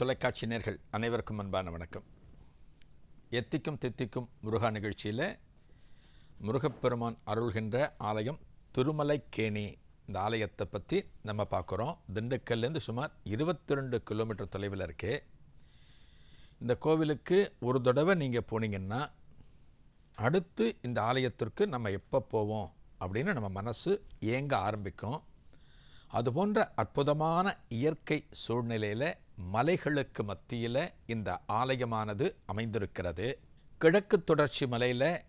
தொலைக்காட்சி நேர்கள் அனைவருக்கும் அன்பான வணக்கம். எத்திக்கும் தித்திக்கும் முருகா நிகழ்ச்சியில் முருகப்பெருமான் அருள்கின்ற ஆலயம் திருமலைக்கேணி. இந்த ஆலயத்தை பற்றி நம்ம பார்க்குறோம். திண்டுக்கல்லேருந்து சுமார் இருபத்தி ரெண்டு கிலோமீட்டர் தொலைவில் இருக்கே. இந்த கோவிலுக்கு ஒரு தடவை நீங்கள் போனீங்கன்னா அடுத்து இந்த ஆலயத்திற்கு நம்ம எப்போ போவோம் அப்படின்னு நம்ம மனசு ஏங்க ஆரம்பிக்கும். அதுபோன்ற அற்புதமான இயற்கை சூழ்நிலையில் மலைகளுக்கு மத்தியில் இந்த ஆலயமானது அமைந்திருக்கிறது. கிழக்கு தொடர்ச்சி மலையில்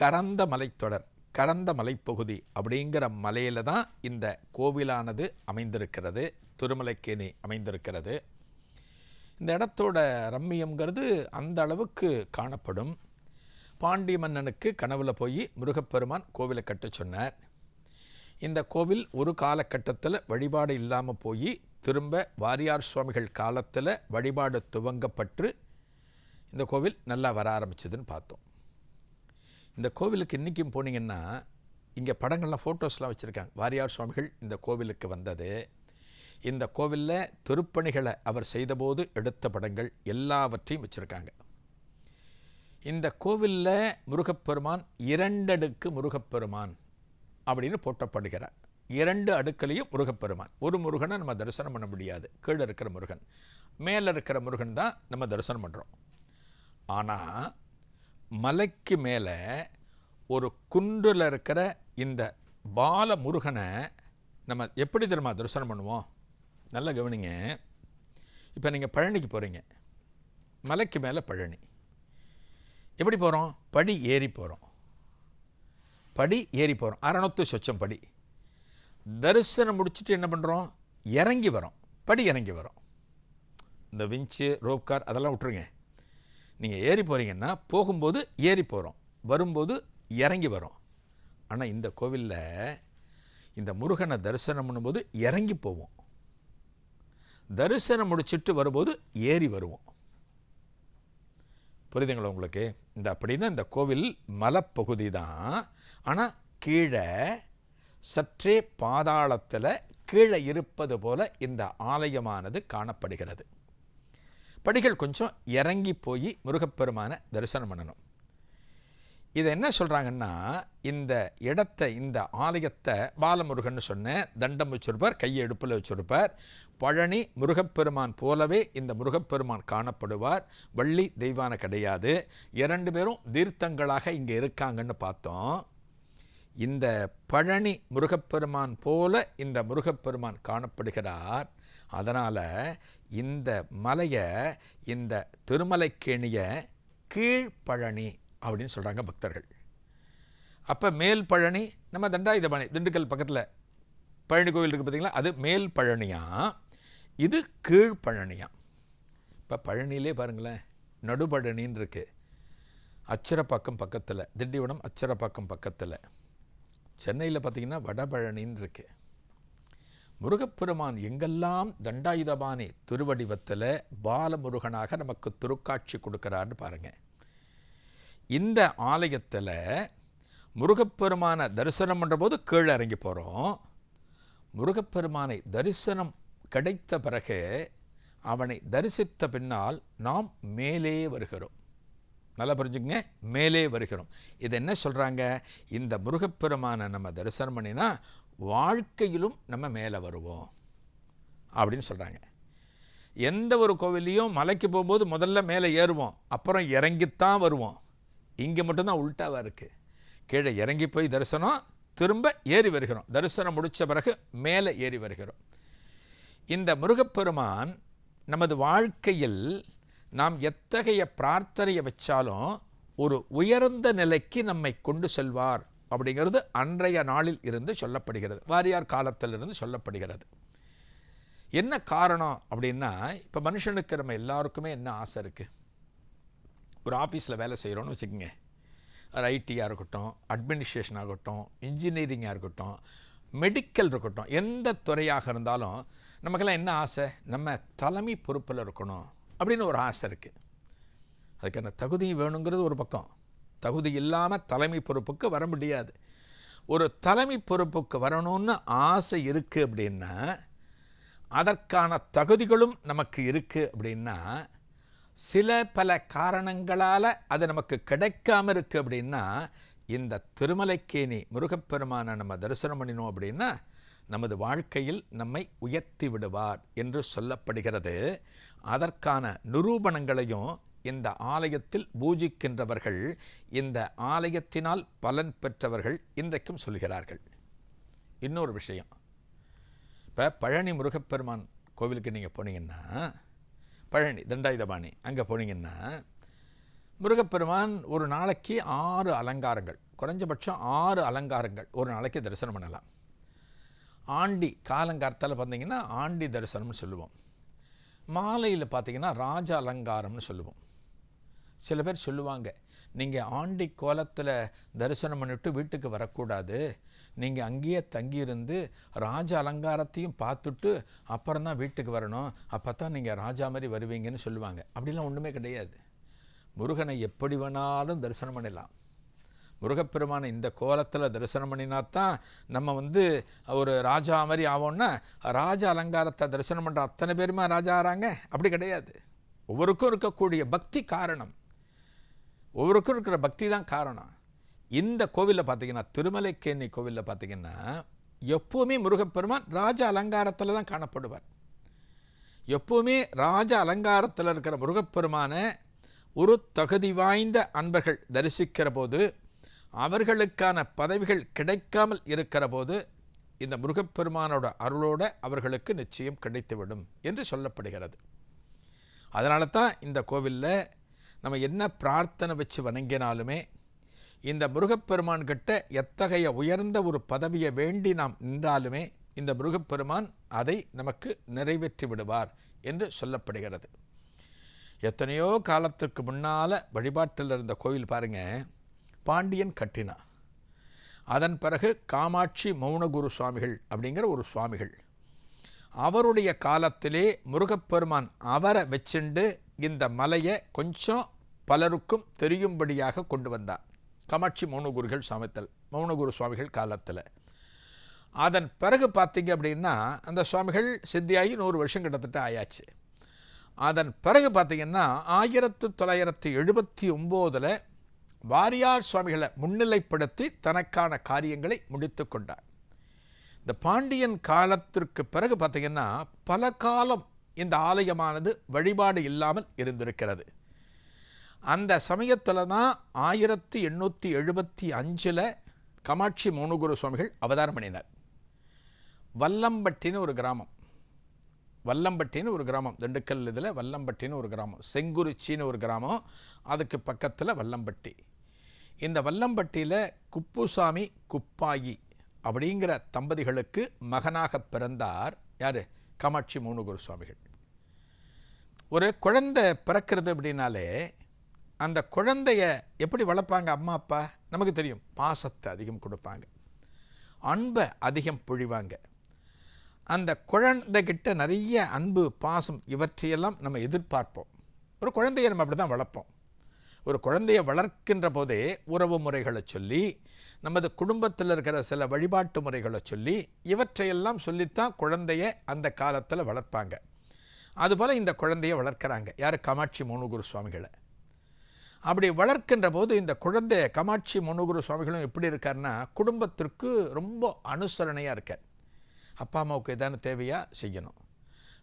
கரந்த மலைத்தொடர் கரந்த மலைப்பகுதி அப்படிங்கிற மலையில் தான் இந்த கோவிலானது அமைந்திருக்கிறது திருமலைக்கேணி அமைந்திருக்கிறது. இந்த இடத்தோட ரம்மியம்ங்கிறது அந்த அளவுக்கு காணப்படும். பாண்டிய மன்னனுக்கு கனவுல போய் முருகப்பெருமான் கோவிலை கட்ட சொன்னார். இந்த கோவில் ஒரு காலகட்டத்தில் வழிபாடு இல்லாமல் போய் திரும்ப வாரியார் சுவாமிகள் காலத்தில் வழிபாடு துவங்கப்பட்டு இந்த கோவில் நல்லா வர ஆரம்பிச்சதுன்னு பார்த்தோம். இந்த கோவிலுக்கு இன்றைக்கும் போனீங்கன்னா இங்கே படங்கள்லாம் ஃபோட்டோஸ்லாம் வச்சுருக்காங்க. வாரியார் சுவாமிகள் இந்த கோவிலுக்கு வந்தது. இந்த கோவிலில் திருப்பணிகளை அவர் செய்தபோது எடுத்த படங்கள் எல்லாவற்றையும் வச்சுருக்காங்க. இந்த கோவிலில் முருகப்பெருமான் இரண்டடுக்கு முருகப்பெருமான் அப்படின்னு போற்றப்படுகிறார். இரண்டு அடுக்கலையும் முருகப்பெருமான். ஒரு முருகனை நம்ம தரிசனம் பண்ண முடியாது. கீழே இருக்கிற முருகன். மேலே இருக்கிற முருகன் தான் நம்ம தரிசனம் பண்ணுறோம் ஆனால் மலைக்கு மேலே ஒரு குன்றில் இருக்கிற இந்த பால முருகனை நம்ம எப்படி தெரியுமா தரிசனம் பண்ணுவோம்? நல்லா கவனிங்க. இப்போ நீங்கள் பழனிக்கு போகிறீங்க மலைக்கு மேலே பழனி. எப்படி போகிறோம் படி ஏறி போகிறோம் படி ஏறி போகிறோம் அறநூத்து சொச்சம் படி. தரிசனம் முடிச்சுட்டு என்ன பண்ணுறோம் இறங்கி வரோம். படி இறங்கி வரோம். இந்த விஞ்சு ரோப் கார் அதெல்லாம் விட்டுருங்க. நீங்கள் ஏறி போகிறீங்கன்னா போகும்போது ஏறி போகிறோம் வரும்போது இறங்கி வரோம். ஆனால் இந்த கோவிலில் இந்த முருகனை தரிசனம் பண்ணும்போது இறங்கி போவோம். தரிசனம் முடிச்சிட்டு வரும்போது ஏறி வருவோம். புரியுதுங்களா உங்களுக்கு? இந்த அப்படின்னா இந்த கோவில் மலைப்பகுதி தான். ஆனால் கீழே சற்றே பாதாளத்தில் கீழே இருப்பது போல இந்த ஆலயமானது காணப்படுகிறது. படிகள் கொஞ்சம் இறங்கி போய் முருகப்பெருமானை தரிசனம் பண்ணணும். இதை என்ன சொல்கிறாங்கன்னா இந்த இடத்த இந்த ஆலயத்தை பாலமுருகன் சொன்ன தண்டம் வச்சுருப்பார் கையை எடுப்பில் வச்சுருப்பார். பழனி முருகப்பெருமான் போலவே இந்த முருகப்பெருமான் காணப்படுவார். வள்ளி தெய்வான கிடையாது. இரண்டு பேரும் தீர்த்தங்களாக இங்கே இருக்காங்கன்னு பார்த்தோம். இந்த பழனி முருகப்பெருமான் போல இந்த முருகப்பெருமான் காணப்படுகிறார். அதனால் இந்த மலையை இந்த திருமலைக்கேணிய கீழ்ப்பழனி அப்படின்னு சொல்கிறாங்க பக்தர்கள். அப்போ மேல் பழனி நம்ம தண்டாயுதபாணி திண்டுக்கல் பக்கத்தில் பழனி கோவில் இருக்குது பார்த்திங்களா அது மேல் பழனியா? இது கீழ்ப்பழனியா இப்போ பழனியிலே பாருங்களேன் நடுபழனின்னு இருக்குது அச்சரப்பாக்கம் பக்கத்தில் திண்டிவனம் அச்சரப்பாக்கம் பக்கத்தில். சென்னையில் பார்த்தீங்கன்னா வடபழனின்னு இருக்கு முருகப்பெருமான் எங்கெல்லாம் தண்டாயுதபாணி திருவடிவத்தில் பாலமுருகனாக நமக்கு திருக்காட்சி கொடுக்குறாருன்னு பாருங்கள் இந்த ஆலயத்தில் முருகப்பெருமானை தரிசனம் பண்ணுறபோது கீழே இறங்கி போகிறோம் முருகப்பெருமானை தரிசனம் கிடைத்த பிறகு அவனை தரிசித்த பின்னால் நாம் மேலே வருகிறோம். நல்லா புரிஞ்சுங்க மேலே வருகிறோம். இது என்ன சொல்கிறாங்க இந்த முருகப்பெருமானை நம்ம தரிசனம் பண்ணினா வாழ்க்கையிலும் நம்ம மேலே வருவோம். அப்படின்னு சொல்கிறாங்க எந்த ஒரு கோவிலையும் மலைக்கு போகும்போது முதல்ல மேலே ஏறுவோம். அப்புறம் இறங்கித்தான் வருவோம். இங்கே மட்டும்தான் உள்டாவாக இருக்குது கீழே இறங்கி போய் தரிசனம் திரும்ப ஏறி வருகிறோம். தரிசனம் முடித்த பிறகு மேலே ஏறி வருகிறோம். இந்த முருகப்பெருமான் நமது வாழ்க்கையில் நாம் எத்தகைய பிரார்த்தனையை வச்சாலும் ஒரு உயர்ந்த நிலைக்கு நம்மை கொண்டு செல்வார் அப்படிங்கிறது அன்றைய நாளில் இருந்து சொல்லப்படுகிறது. வாரியார் காலத்திலிருந்து சொல்லப்படுகிறது. என்ன காரணம் அப்படின்னா இப்போ மனுஷனுக்கு நம்ம எல்லாருக்குமே என்ன ஆசை இருக்குது ஒரு ஆஃபீஸில் வேலை செய்கிறோன்னு வச்சுக்கோங்க. ஒரு ஐடியாக இருக்கட்டும் அட்மினிஸ்ட்ரேஷன் ஆகட்டும் இன்ஜினியரிங்காக இருக்கட்டும் மெடிக்கல் இருக்கட்டும் எந்த துறையாக இருந்தாலும் நமக்கெல்லாம் என்ன ஆசை? நம்ம தலைமை பொறுப்பில் இருக்கணும். அப்படின்னு ஒரு ஆசை இருக்குது அதுக்கான தகுதி வேணுங்கிறது ஒரு பக்கம். தகுதி இல்லாமல் தலைமை பொறுப்புக்கு வர முடியாது. ஒரு தலைமை பொறுப்புக்கு வரணும்னு ஆசை இருக்குது அப்படின்னா அதற்கான தகுதிகளும் நமக்கு இருக்குது அப்படின்னா சில பல காரணங்களால் அது நமக்கு கிடைக்காம இருக்குது அப்படின்னா இந்த திருமலைக்கேணி முருகப்பெருமானை நம்ம தரிசனம் பண்ணினோம் அப்படின்னா நமது வாழ்க்கையில் நம்மை உயர்த்தி விடுவார் என்று சொல்லப்படுகிறது. அதற்கான நிரூபணங்களையும் இந்த ஆலயத்தில் பூஜிக்கின்றவர்கள் இந்த ஆலயத்தினால் பலன் பெற்றவர்கள் இன்றைக்கும் சொல்கிறார்கள். இன்னொரு விஷயம். இப்போ பழனி முருகப்பெருமான் கோவிலுக்கு நீங்கள் போனீங்கன்னா பழனி தண்டாயுதபாணி அங்கே போனீங்கன்னா முருகப்பெருமான் ஒரு நாளைக்கு ஆறு அலங்காரங்கள் குறைஞ்சபட்சம் ஆறு அலங்காரங்கள் ஒரு நாளைக்கு தரிசனம் பண்ணலாம். ஆண்டி காலங்கார்த்தால் பார்த்தீங்கன்னா ஆண்டி தரிசனம்னு சொல்லுவோம். மாலையில் பார்த்தீங்கன்னா ராஜ அலங்காரம்னு சொல்லுவோம். சில பேர் சொல்லுவாங்க நீங்கள் ஆண்டி கோலத்தில் தரிசனம் பண்ணிட்டு வீட்டுக்கு வரக்கூடாது. நீங்கள் அங்கேயே தங்கியிருந்து ராஜ அலங்காரத்தையும் பார்த்துட்டு அப்புறம் தான் வீட்டுக்கு வரணும். அப்போ தான் நீங்கள் ராஜா மாதிரி வருவீங்கன்னு சொல்லுவாங்க. அப்படிலாம் ஒன்றுமே கிடையாது. முருகனை எப்படி வேணாலும் தரிசனம் பண்ணலாம். முருகப்பெருமானை இந்த கோலத்தில் தரிசனம் பண்ணினா தான் நம்ம வந்து ஒரு ராஜா மாதிரி ஆவோம்னா ராஜ அலங்காரத்தை தரிசனம் பண்ணுற அத்தனை பேருமா ராஜா ஆறாங்க? அப்படி கிடையாது. ஒவ்வொருக்கும் இருக்கக்கூடிய பக்தி காரணம். ஒவ்வொருக்கும் இருக்கிற பக்தி தான் காரணம். இந்த கோவிலில் பார்த்தீங்கன்னா திருமலைக்கேணி கோவிலில் பார்த்தீங்கன்னா எப்போவுமே முருகப்பெருமான் ராஜ அலங்காரத்தில் தான் காணப்படுவார். எப்போவுமே ராஜ அலங்காரத்தில் இருக்கிற முருகப்பெருமானை ஒரு தகுதி வாய்ந்த அன்பர்கள் தரிசிக்கிற போது அவர்களுக்கான பதவிகள் கிடைக்காமல் இருக்கிற போது இந்த முருகப்பெருமானோட அருளோட அவர்களுக்கு நிச்சயம் கிடைத்துவிடும் என்று சொல்லப்படுகிறது. அதனால தான் இந்த கோவிலில் நம்ம என்ன பிரார்த்தனை வச்சு வணங்கினாலுமே இந்த முருகப்பெருமான் கிட்ட எத்தகைய உயர்ந்த ஒரு பதவியை வேண்டி நாம் நின்றாலுமே இந்த முருகப்பெருமான் அதை நமக்கு நிறைவேற்றி விடுவார் என்று சொல்லப்படுகிறது. எத்தனையோ காலத்துக்கு முன்னால் வழிபாட்டில் இருந்த கோவில் பாருங்கள் பாண்டியன் கட்டினா. அதன் பிறகு காமாட்சி மௌனகுரு சுவாமிகள் அப்படிங்கிற ஒரு சுவாமிகள். அவருடைய காலத்திலே முருகப்பெருமான் அவரை வச்சுண்டு இந்த மலையை கொஞ்சம் பலருக்கும் தெரியும்படியாக கொண்டு வந்தார். காமாட்சி மௌனகுருகள் சாமித்தல் மௌனகுரு சுவாமிகள் காலத்தில். அதன் பிறகு பார்த்தீங்க அப்படின்னா அந்த சுவாமிகள் சித்தியாகி நூறு வருஷம் கிட்டத்தட்ட ஆயாச்சு. அதன் பிறகு பார்த்திங்கன்னா ஆயிரத்து தொள்ளாயிரத்தி எழுபத்தி ஒம்போதில் வாரியார் சுவாமிகளை முன்னிலைப்படுத்தி தனக்கான காரியங்களை முடித்து கொண்டார். இந்த பாண்டியன் காலத்திற்கு பிறகு பார்த்தீங்கன்னா பல காலம் இந்த ஆலயமானது வழிபாடு இல்லாமல் இருந்திருக்கிறது. அந்த சமயத்தில் தான் ஆயிரத்தி எண்ணூற்றி எழுபத்தி அஞ்சில் காமாட்சி மௌனகுரு சுவாமிகள் அவதாரம் பண்ணினார். வல்லம்பட்டின்னு ஒரு கிராமம். வல்லம்பட்டின்னு ஒரு கிராமம். திண்டுக்கல் இதில் வல்லம்பட்டின்னு ஒரு கிராமம். செங்குறிச்சின்னு ஒரு கிராமம். அதுக்கு பக்கத்தில் வல்லம்பட்டி. இந்த வல்லம்பட்டியில் குப்புசாமி குப்பாயி அப்படிங்கிற தம்பதிகளுக்கு மகனாக பிறந்தார் யார்? காமாட்சி மூணுகுரு சுவாமிகள். ஒரு குழந்தை பிறக்கிறது அப்படின்னாலே அந்த குழந்தைய எப்படி வளர்ப்பாங்க அம்மா அப்பா? நமக்கு தெரியும். பாசத்தை அதிகம் கொடுப்பாங்க. அன்பை அதிகம் பொழிவாங்க. அந்த குழந்தைகிட்ட நிறைய அன்பு பாசம் இவற்றையெல்லாம் நம்ம எதிர்பார்ப்போம். ஒரு குழந்தைய நம்ம அப்படி தான் வளர்ப்போம். ஒரு குழந்தையை வளர்க்கின்ற போதே உறவு முறைகளை சொல்லி நமது குடும்பத்தில் இருக்கிற சில வழிபாட்டு முறைகளை சொல்லி இவற்றையெல்லாம் சொல்லித்தான் குழந்தைய அந்த காலத்தில் வளர்ப்பாங்க. அதுபோல் இந்த குழந்தையை வளர்க்குறாங்க. யார்? காமாட்சி மோனுகுரு சுவாமிகளை. அப்படி வளர்க்கின்ற போது இந்த குழந்தை காமாட்சி மோனுகுரு சுவாமிகளும் எப்படி இருக்காருன்னா குடும்பத்திற்கு ரொம்ப அனுசரணையாக இருக்கார். அப்பா அம்மாவுக்கு எதான தேவையாக செய்யணும்.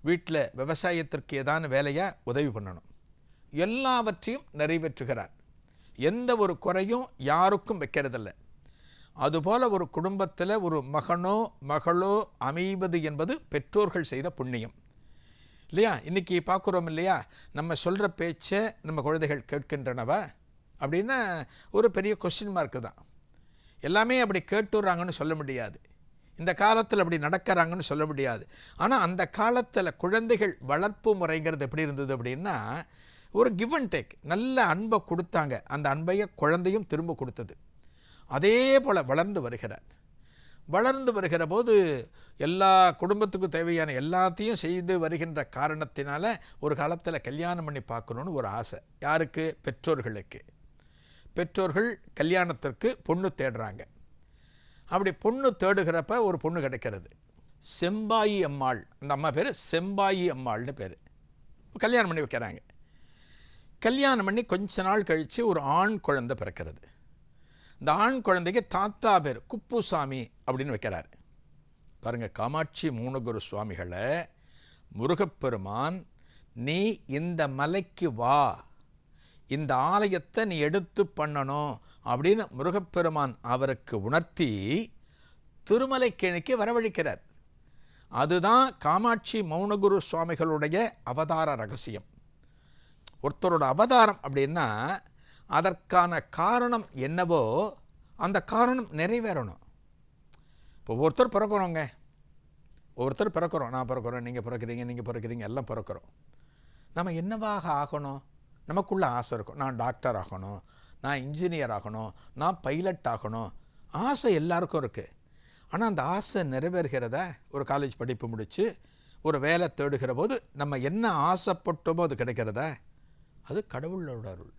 வீட்டில் விவசாயத்திற்கு ஏதான வேலையாக உதவி பண்ணணும். எல்லாவற்றையும் நிறைவேற்றுகிறார். எந்த ஒரு குறையும் யாருக்கும் வைக்கிறதில்ல. அதுபோல ஒரு குடும்பத்தில் ஒரு மகனோ மகளோ அமைவது என்பது பெற்றோர்கள் செய்த புண்ணியம். இல்லையா? இன்றைக்கி பார்க்குறோம் இல்லையா? நம்ம சொல்கிற பேச்சை நம்ம குழந்தைகள் கேட்கின்றனவா? அப்படின்னா ஒரு பெரிய கொஸ்டின் மார்க்கு தான். எல்லாமே அப்படி கேட்டுறாங்கன்னு சொல்ல முடியாது. இந்த காலத்தில் அப்படி நடக்கிறாங்கன்னு சொல்ல முடியாது. ஆனால் அந்த காலத்தில் குழந்தைகள் வளர்ப்பு முறைங்கிறது எப்படி இருந்தது அப்படின்னா ஒரு கிவ் அண்ட் டேக் நல்ல அன்பை கொடுத்தாங்க. அந்த அன்பையை குழந்தையும் திரும்ப கொடுத்தது. அதே போல் வளர்ந்து வருகிறார். வளர்ந்து வருகிற போது எல்லா குடும்பத்துக்கும் தேவையான எல்லாத்தையும் செய்து வருகின்ற காரணத்தினால ஒரு காலத்தில் கல்யாணம் பண்ணி பார்க்கணுன்னு ஒரு ஆசை. யாருக்கு? பெற்றோர்களுக்கு. பெற்றோர்கள் கல்யாணத்திற்கு பொண்ணு தேடுறாங்க. அப்படி பொண்ணு தேடுகிறப்ப ஒரு பொண்ணு கிடைக்கிறது. செம்பாயி அம்மாள். அந்த அம்மா பேர் செம்பாயி அம்மாள்னு பேர். கல்யாணம் பண்ணி வைக்கிறாங்க. கல்யாணம் பண்ணி கொஞ்ச நாள் கழித்து ஒரு ஆண் குழந்தை பிறக்கிறது. இந்த ஆண் குழந்தைக்கு தாத்தா பேர் குப்புசாமி அப்படின்னு வைக்கிறார். பாருங்கள் காமாட்சி மூணகுரு சுவாமிகளை முருகப்பெருமான் நீ இந்த மலைக்கு வா. இந்த ஆலயத்தை நீ எடுத்து பண்ணணும் அப்படின்னு முருகப்பெருமான் அவருக்கு உணர்த்தி திருமலைக்கேணிக்கு வரவழைக்கிறார். அதுதான் காமாட்சி மௌனகுரு சுவாமிகளுடைய அவதார ரகசியம். ஒருத்தரோட அவதாரம் அப்படின்னா அதற்கான காரணம் என்னவோ அந்த காரணம் நிறைவேறணும். இப்போ ஒருத்தர் பிறக்கிறோங்க ஒவ்வொருத்தர் பிறக்கிறோம். நான் பிறக்கிறோம் நீங்கள் பிறக்கிறீங்க நீங்கள் பிறக்கிறீங்க எல்லாம் பிறக்கிறோம். நம்ம என்னவாக ஆகணும்? நமக்குள்ள ஆசை இருக்கும். நான் டாக்டர் ஆகணும் நான் இன்ஜினியர் ஆகணும் நான் பைலட் ஆகணும். ஆசை எல்லாருக்கும் இருக்குது ஆனால் அந்த ஆசை நிறைவேறுகிறத ஒரு காலேஜ் படிப்பு முடித்து ஒரு வேலை தேடுகிற போது நம்ம என்ன ஆசைப்பட்டோமோ அது கிடைக்கிறதா அது கடவுளோட அருள்.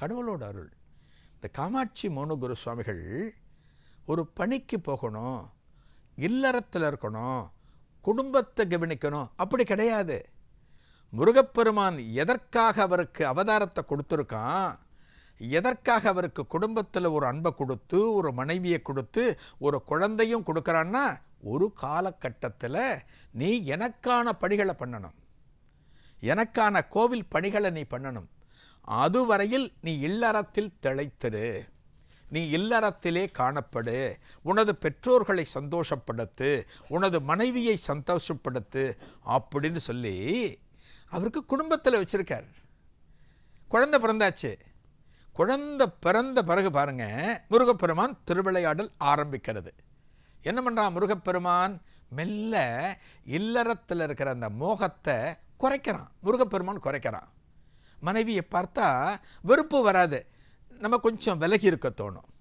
கடவுளோட அருள். இந்த காமாட்சி மோனுகுரு சுவாமிகள் ஒரு பணிக்கு போகணும் இல்லறத்தில் இருக்கணும் குடும்பத்தை கவனிக்கணும். அப்படி கிடையாது. முருகப்பெருமான் எதற்காக அவருக்கு அவதாரத்தை கொடுத்துருக்கான்? எதற்காக அவருக்கு குடும்பத்தில் ஒரு அன்பை கொடுத்து ஒரு மனைவியை கொடுத்து ஒரு குழந்தையும் கொடுக்குறான்னா ஒரு காலகட்டத்தில் நீ எனக்கான பணிகளை பண்ணணும். எனக்கான கோவில் பணிகளை நீ பண்ணணும். அதுவரையில் நீ இல்லறத்தில் திளைத்திரு. நீ இல்லறத்திலே காணப்படு. உனது பெற்றோர்களை சந்தோஷப்படுத்து. உனது மனைவியை சந்தோஷப்படுத்து அப்படின்னு சொல்லி அவருக்கு குடும்பத்தில் வச்சுருக்கார். குழந்தை பிறந்தாச்சு. குழந்தை பிறந்த பிறகு பாருங்க முருகப்பெருமான் திருவிளையாடல் ஆரம்பிக்கிறது. என்ன பண்ணுறான் முருகப்பெருமான்? மெல்ல இல்லறத்தில் இருக்கிற அந்த மோகத்தை குறைக்கிறான். முருகப்பெருமான் குறைக்கிறான். மனைவியை பார்த்தா வெறுப்பு வராது. நம்ம கொஞ்சம் விலகி இருக்க தோணும்.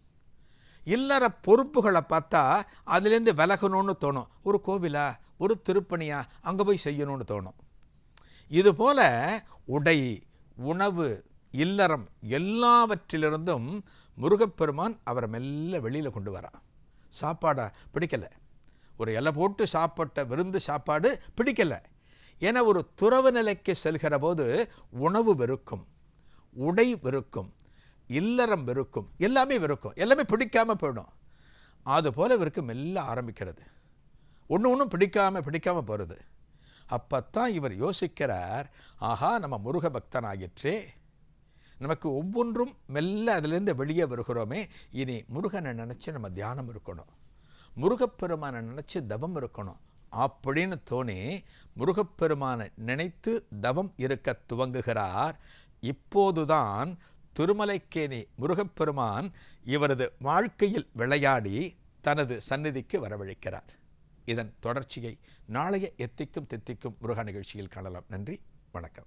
இல்லற பொறுப்புகளை பார்த்தா அதுலேருந்து விலகணும்னு தோணும். ஒரு கோவிலா? ஒரு திருப்பணியா? அங்கே போய் செய்யணும்னு தோணும். இதுபோல் உடை உணவு இல்லறம் எல்லாவற்றிலிருந்தும் முருகப்பெருமான் அவரை மெல்ல வெளியில் கொண்டு வரான். சாப்பாடை? பிடிக்கலை. ஒரு இலை போட்டு சாப்பிட்ட விருந்து சாப்பாடு பிடிக்கலை. ஏன்னா ஒரு துறவு நிலைக்கு செல்கிற போது உணவு வெறுக்கும் உடை வெறுக்கும் இல்லறம் வெறுக்கும் எல்லாமே வெறுக்கும் எல்லாமே பிடிக்காம போயிடும். அதுபோல் இவருக்கு மெல்ல ஆரம்பிக்கிறது. ஒன்று ஒன்றும் பிடிக்காம பிடிக்காம போகிறது அப்போத்தான் இவர் யோசிக்கிறார் ஆஹா நம்ம முருக பக்தன் ஆகிற்றே நமக்கு ஒவ்வொன்றும் மெல்ல அதிலிருந்து வெளியே வருகிறோமே. இனி முருகனை நினச்சி நம்ம தியானம் இருக்கணும். முருகப்பெருமானை நினச்சி தவம் இருக்கணும். அப்படின்னு தோணி முருகப்பெருமானை நினைத்து தவம் இருக்க துவங்குகிறார். இப்போதுதான் திருமலைக்கேணி முருகப்பெருமான் இவரது வாழ்க்கையில் விளையாடி தனது சந்நிதிக்கு வரவழைக்கிறார். இதன் தொடர்ச்சியை நாளைய எத்திக்கும் தித்திக்கும் முருக நிகழ்ச்சியில் காணலாம். நன்றி வணக்கம்.